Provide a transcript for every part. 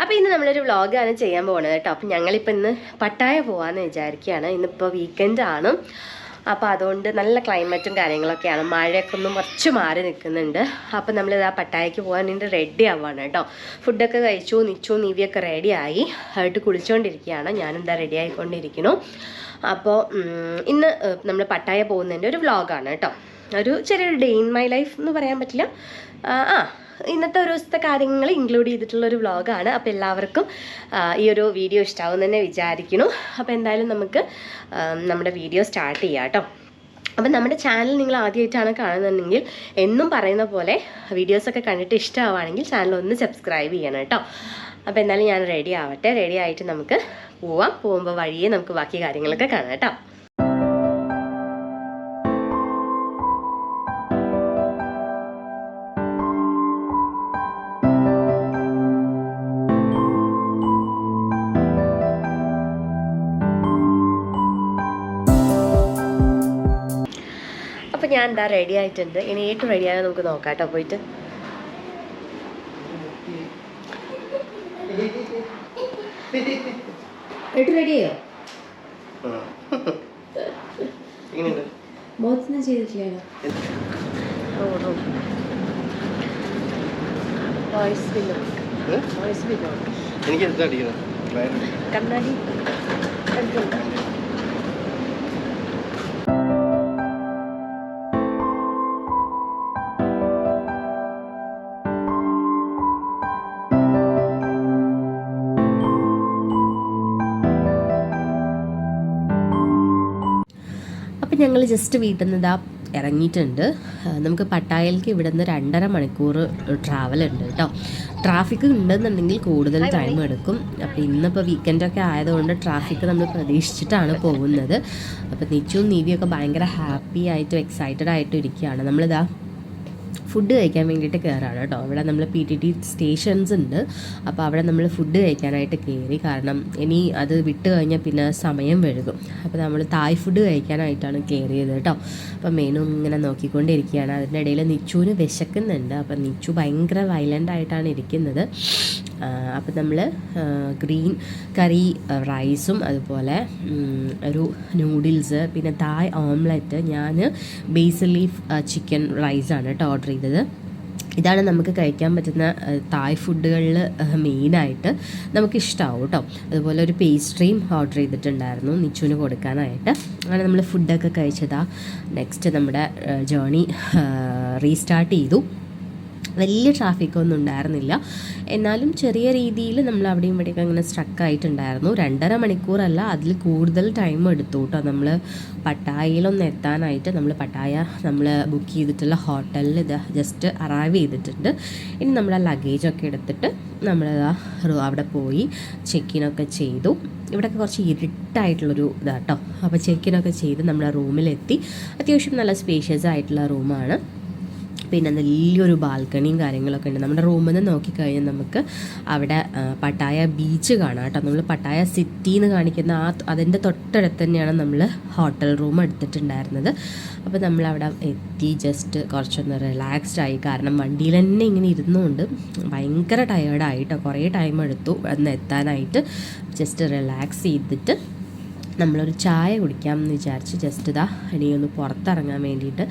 അപ്പോൾ ഇന്ന് നമ്മളൊരു വ്ളോഗാണ് ചെയ്യാൻ പോകുന്നത് കേട്ടോ. അപ്പം ഞങ്ങളിപ്പോൾ ഇന്ന് പട്ടായ പോകാമെന്ന് വിചാരിക്കുകയാണ് ഇന്നിപ്പോൾ വീക്കെൻഡ് ആണ്. അപ്പോൾ അതുകൊണ്ട് നല്ല ക്ലൈമറ്റും കാര്യങ്ങളൊക്കെയാണ്. മഴയൊക്കെ ഒന്നും കുറച്ച് മാറി നിൽക്കുന്നുണ്ട് അപ്പോൾ നമ്മളിത് ആ പട്ടായക്ക് പോകാൻ വേണ്ടി റെഡി ആവുകയാണ് കേട്ടോ. ഫുഡൊക്കെ കഴിച്ചു നിച്ചു നീവിയൊക്കെ റെഡിയായി ആയിട്ട് കുളിച്ചുകൊണ്ടിരിക്കുകയാണ് ഞാനെന്താ റെഡി ആയിക്കൊണ്ടിരിക്കുന്നു. അപ്പോൾ ഇന്ന് നമ്മൾ പട്ടായ പോകുന്നതിന്റെ ഒരു വ്ളോഗാണ് കേട്ടോ. ഒരു ചെറിയൊരു ഡേ ഇൻ മൈ ലൈഫ് എന്ന് പറയാൻ പറ്റില്ല. ആ, ഇന്നത്തെ ഒരു ദിവസത്തെ കാര്യങ്ങൾ ഇൻക്ലൂഡ് ചെയ്തിട്ടുള്ള ഒരു വ്ളോഗാണ് അപ്പോൾ എല്ലാവർക്കും ഈ ഒരു വീഡിയോ ഇഷ്ടാവും തന്നെ വിചാരിക്കുന്നു. അപ്പോൾ എന്തായാലും നമുക്ക് നമ്മുടെ വീഡിയോ സ്റ്റാർട്ട് ചെയ്യാം കേട്ടോ. അപ്പം നമ്മുടെ ചാനൽ നിങ്ങൾ ആദ്യമായിട്ടാണ് കാണുന്നുണ്ടെങ്കിൽ എന്നും പറയുന്ന പോലെ വീഡിയോസൊക്കെ കണ്ടിട്ട് ഇഷ്ടമാവുകയാണെങ്കിൽ ചാനൽ ഒന്ന് സബ്സ്ക്രൈബ് ചെയ്യണം കേട്ടോ. അപ്പോൾ എന്തായാലും ഞാൻ റെഡി ആവട്ടെ. റെഡി ആയിട്ട് നമുക്ക് പോവാം. പോകുമ്പോൾ വഴിയേ നമുക്ക് ബാക്കി കാര്യങ്ങളൊക്കെ കാണാം കേട്ടോ. ഞാൻ എന്താ റെഡി ആയിട്ടുണ്ട്. ഇനി ഏറ്റവും റെഡി ആയാൽ നമുക്ക് നോക്കാം കേട്ടോ പോയിട്ട്. എട്ട് റെഡിയോ എങ്ങനെയുണ്ട് ബോത്തൊന്നും ചെയ്തിട്ടില്ലല്ലോ വോയിസ് ബില്ലോ ഏ? വോയിസ് ബില്ലോ എനിക്ക് എന്താ അടിക്കണം വയറ്. കണ്ണാടി. ഞങ്ങൾ ജസ്റ്റ് വീട്ടിൽ നിന്ന് ഇതാ ഇറങ്ങിയിട്ടുണ്ട് നമുക്ക് പട്ടായയിലേക്ക് ഇവിടെ നിന്ന് രണ്ടര മണിക്കൂർ ട്രാവൽ ഉണ്ട് കേട്ടോ ട്രാഫിക് ഉണ്ടെന്നുണ്ടെങ്കിൽ കൂടുതൽ ടൈം എടുക്കും. അപ്പോൾ ഇന്നിപ്പോൾ വീക്കെൻഡൊക്കെ ആയതുകൊണ്ട് ട്രാഫിക് നമ്മൾ പ്രതീക്ഷിച്ചിട്ടാണ് പോകുന്നത്. അപ്പോൾ നിച്ചും നീവിയൊക്കെ ഭയങ്കര ഹാപ്പി ആയിട്ടും എക്സൈറ്റഡ് ആയിട്ടും ഇരിക്കുകയാണ്. നമ്മളിതാ ഫുഡ് കഴിക്കാൻ വേണ്ടിയിട്ട് കയറാണ് കേട്ടോ. അവിടെ നമ്മൾ പി ടി ടി സ്റ്റേഷൻസ് ഉണ്ട്. അപ്പോൾ അവിടെ നമ്മൾ ഫുഡ് കഴിക്കാനായിട്ട് കയറി കാരണം ഇനി അത് വിട്ട് കഴിഞ്ഞാൽ പിന്നെ സമയം വഴുകും അപ്പോൾ നമ്മൾ തായ് ഫുഡ് കഴിക്കാനായിട്ടാണ് കയറിയത് കേട്ടോ. അപ്പോൾ മെനു ഇങ്ങനെ നോക്കിക്കൊണ്ടിരിക്കുകയാണ്. അതിന്റെ ഇടയിൽ നിച്ചുവിന് വിശക്കുന്നുണ്ട്. അപ്പോൾ നിച്ചു ഭയങ്കര വയലന്റ് ആയിട്ടാണ് ഇരിക്കുന്നത്. അപ്പോൾ നമ്മൾ ഗ്രീൻ കറി റൈസും അതുപോലെ ഒരു നൂഡിൽസ് പിന്നെ തായ് ഓംലെറ്റ് ഞാൻ ബേസിൽ ലീഫ് ചിക്കൻ റൈസാണ് കേട്ടോ ഓർഡർ ചെയ്തത്. ഇതാണ് നമുക്ക് കഴിക്കാൻ പറ്റുന്ന തായ് ഫുഡുകളിൽ മെയിനായിട്ട് നമുക്ക് ഇഷ്ടമാവും കേട്ടോ. അതുപോലെ ഒരു പേസ്ട്രിയും ഓർഡർ ചെയ്തിട്ടുണ്ടായിരുന്നു നിച്ചുവിന് കൊടുക്കാനായിട്ട്. അങ്ങനെ നമ്മൾ ഫുഡൊക്കെ കഴിച്ചതാ. നെക്സ്റ്റ് നമ്മുടെ ജേണി റീസ്റ്റാർട്ട് ചെയ്തു. വലിയ ട്രാഫിക്കൊന്നും ഉണ്ടായിരുന്നില്ല. എന്നാലും ചെറിയ രീതിയിൽ നമ്മൾ അവിടെയും ഇവിടെയൊക്കെ അങ്ങനെ സ്ട്രക്കായിട്ടുണ്ടായിരുന്നു രണ്ടര മണിക്കൂറല്ല അതിൽ കൂടുതൽ ടൈം എടുത്തു കേട്ടോ നമ്മൾ പട്ടായയിലൊന്ന് എത്താനായിട്ട് നമ്മൾ പട്ടായ നമ്മൾ ബുക്ക് ചെയ്തിട്ടുള്ള ഹോട്ടലിൽ ഇത് ജസ്റ്റ് അറൈവ് ചെയ്തിട്ടുണ്ട്. ഇനി നമ്മൾ ആ ലഗേജൊക്കെ എടുത്തിട്ട് നമ്മൾ അവിടെ പോയി ചെക്കിനൊക്കെ ചെയ്തു. ഇവിടെയൊക്കെ കുറച്ച് ഇരുട്ടായിട്ടുള്ളൊരു ഇതാട്ടോ. അപ്പോൾ ചെക്കിനൊക്കെ ചെയ്ത് നമ്മൾ റൂമിലെത്തി അത്യാവശ്യം നല്ല സ്പേഷ്യസ് ആയിട്ടുള്ള റൂമാണ് പിന്നെ നല്ലൊരു ബാൽക്കണിയും കാര്യങ്ങളൊക്കെ ഉണ്ട്. നമ്മുടെ റൂമിൽ നിന്ന് നോക്കിക്കഴിഞ്ഞാൽ നമുക്ക് അവിടെ പട്ടായ ബീച്ച് കാണാം കേട്ടോ. നമ്മൾ പട്ടായ സിറ്റി എന്ന് കാണിക്കുന്ന ആ അതിന്റെ തൊട്ടടുത്ത് തന്നെയാണ് നമ്മൾ ഹോട്ടൽ റൂം എടുത്തിട്ടുണ്ടായിരുന്നത്. അപ്പോൾ നമ്മൾ അവിടെ എത്തി ജസ്റ്റ് കുറച്ചൊന്ന് റിലാക്സ്ഡ് ആയി. കാരണം വണ്ടിയിൽ തന്നെ ഇങ്ങനെ ഇരുന്നുകൊണ്ട് ഭയങ്കര ടയേർഡായിട്ടോ കുറേ ടൈം എടുത്തു. അന്ന് എത്താനായിട്ട് ജസ്റ്റ് റിലാക്സ് ചെയ്തിട്ട് നമ്മളൊരു ചായ കുടിക്കാം എന്ന് വിചാരിച്ച് ജസ്റ്റ് ഇതാ ഇനി ഒന്ന് പുറത്തിറങ്ങാൻ വേണ്ടിയിട്ട്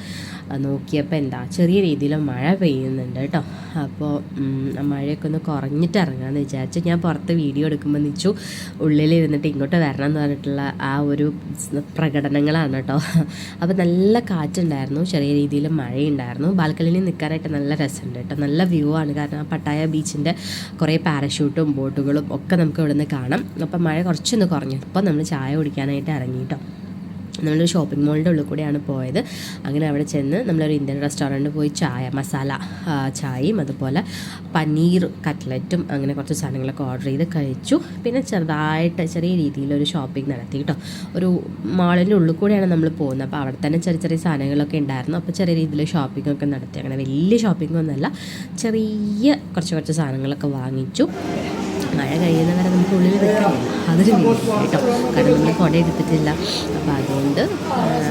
നോക്കിയപ്പോൾ എന്താ ചെറിയ രീതിയിൽ മഴ പെയ്യുന്നുണ്ട് കേട്ടോ. അപ്പോൾ മഴയൊക്കെ ഒന്ന് കുറഞ്ഞിട്ട് ഇറങ്ങാമെന്ന് വിചാരിച്ച് ഞാൻ പുറത്ത് വീഡിയോ എടുക്കുമ്പോൾ നിച്ചു ഉള്ളിലിരുന്നിട്ട് ഇങ്ങോട്ട് വരണം എന്ന് പറഞ്ഞിട്ടുള്ള ആ ഒരു പ്രകടനങ്ങളാണ് കേട്ടോ. അപ്പോൾ നല്ല കാറ്റുണ്ടായിരുന്നു ചെറിയ രീതിയിൽ മഴയുണ്ടായിരുന്നു. ബാൽക്കണിയിൽ നിൽക്കാനായിട്ട് നല്ല രസമുണ്ട് കേട്ടോ. നല്ല വ്യൂ ആണ്. കാരണം പട്ടായ ബീച്ചിന്റെ കുറേ പാരഷൂട്ടും ബോട്ടുകളും ഒക്കെ നമുക്ക് ഇവിടെ നിന്ന് കാണാം. അപ്പോൾ മഴ കുറച്ചൊന്ന് കുറഞ്ഞു. അപ്പോൾ നമ്മൾ ചായ കുടിക്കാനായിട്ട് ഇറങ്ങി കേട്ടോ നമ്മളൊരു ഷോപ്പിംഗ് മോളിന്റെ ഉള്ളിൽ കൂടെയാണ് പോയത്. അങ്ങനെ അവിടെ ചെന്ന് നമ്മളൊരു ഇന്ത്യൻ റെസ്റ്റോറന്റിൽ പോയി ചായ മസാല ചായയും അതുപോലെ പനീർ കട്ട്ലറ്റും അങ്ങനെ കുറച്ച് സാധനങ്ങളൊക്കെ ഓർഡർ ചെയ്ത് കഴിച്ചു. പിന്നെ ചെറുതായിട്ട് ചെറിയ രീതിയിലൊരു ഷോപ്പിംഗ് നടത്തി കേട്ടോ ഒരു മാളിന്റെ ഉള്ളിൽ കൂടെയാണ് നമ്മൾ പോകുന്നത്. അപ്പോൾ അവിടെ തന്നെ ചെറിയ ചെറിയ സാധനങ്ങളൊക്കെ ഉണ്ടായിരുന്നു. അപ്പോൾ ചെറിയ രീതിയിൽ ഷോപ്പിംഗ് ഒക്കെ നടത്തി. അങ്ങനെ വലിയ ഷോപ്പിംഗ് ഒന്നുമല്ല ചെറിയ കുറച്ച് കുറച്ച് സാധനങ്ങളൊക്കെ വാങ്ങിച്ചു. മഴ കഴിയുന്ന വരെ നമുക്ക് ഉള്ളിൽ വെക്കാം അതൊരു കേട്ടോ. കാരണം നമ്മൾ കുട എടുത്തിട്ടില്ല. അപ്പോൾ അതുകൊണ്ട്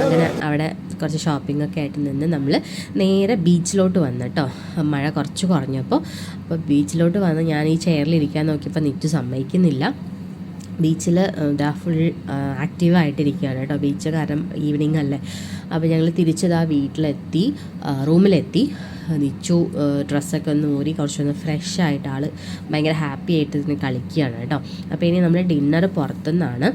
അങ്ങനെ അവിടെ കുറച്ച് ഷോപ്പിംഗ് ഒക്കെ ആയിട്ട് നിന്ന് നമ്മൾ നേരെ ബീച്ചിലോട്ട് വന്നു കേട്ടോ. മഴ കുറച്ച് കുറഞ്ഞപ്പോൾ അപ്പോൾ ബീച്ചിലോട്ട് വന്ന് ഞാൻ ഈ ചെയറിൽ ഇരിക്കാൻ നോക്കിയപ്പോൾ നിറ്റ് സമ്മതിക്കുന്നില്ല. ബീച്ചിൽ ഇതാ ഫുൾ ആക്റ്റീവായിട്ടിരിക്കുകയാണ് കേട്ടോ. ബീച്ച് കാരണം ഈവനിങ് അല്ലേ. അപ്പോൾ ഞങ്ങൾ തിരിച്ചത് ആ വീട്ടിലെത്തി റൂമിലെത്തി നിച്ചു ഡ്രസ്സൊക്കെ ഒന്ന് ഊരി കുറച്ചൊന്ന് ഫ്രഷ് ആയിട്ട് ആൾ ഭയങ്കര ഹാപ്പി ആയിട്ട് ഇതിന് കളിക്കുകയാണ് കേട്ടോ. അപ്പോൾ ഇനി നമ്മൾ ഡിന്നർ പുറത്തുനിന്നാണ്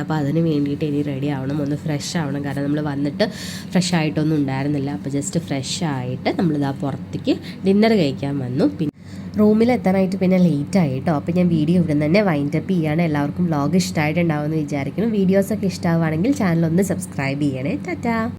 അപ്പോൾ അതിന് വേണ്ടിയിട്ട് ഇനി റെഡി ആവണം ഒന്ന് ഫ്രഷ് ആവണം. കാരണം നമ്മൾ വന്നിട്ട് ഫ്രഷ് ആയിട്ടൊന്നും ഉണ്ടായിരുന്നില്ല. അപ്പോൾ ജസ്റ്റ് ഫ്രഷ് ആയിട്ട് നമ്മളിതാ പുറത്തേക്ക് ഡിന്നർ കഴിക്കാൻ വന്നു. പിന്നെ റൂമിൽ എത്താനായിട്ട് പിന്നെ ലേറ്റ് ആയി കേട്ടോ. അപ്പോൾ ഞാൻ വീഡിയോ ഇവിടെ തന്നെ വൈൻഡ് അപ്പ് ചെയ്യാണ്. എല്ലാവർക്കും വ്ളോഗ് ഇഷ്ടമായിട്ടുണ്ടാവുമെന്ന് വിചാരിക്കുന്നു. വീഡിയോസൊക്കെ ഇഷ്ടമാവുകയാണെങ്കിൽ ചാനൽ ഒന്ന് സബ്സ്ക്രൈബ് ചെയ്യണേ. ടാറ്റാ.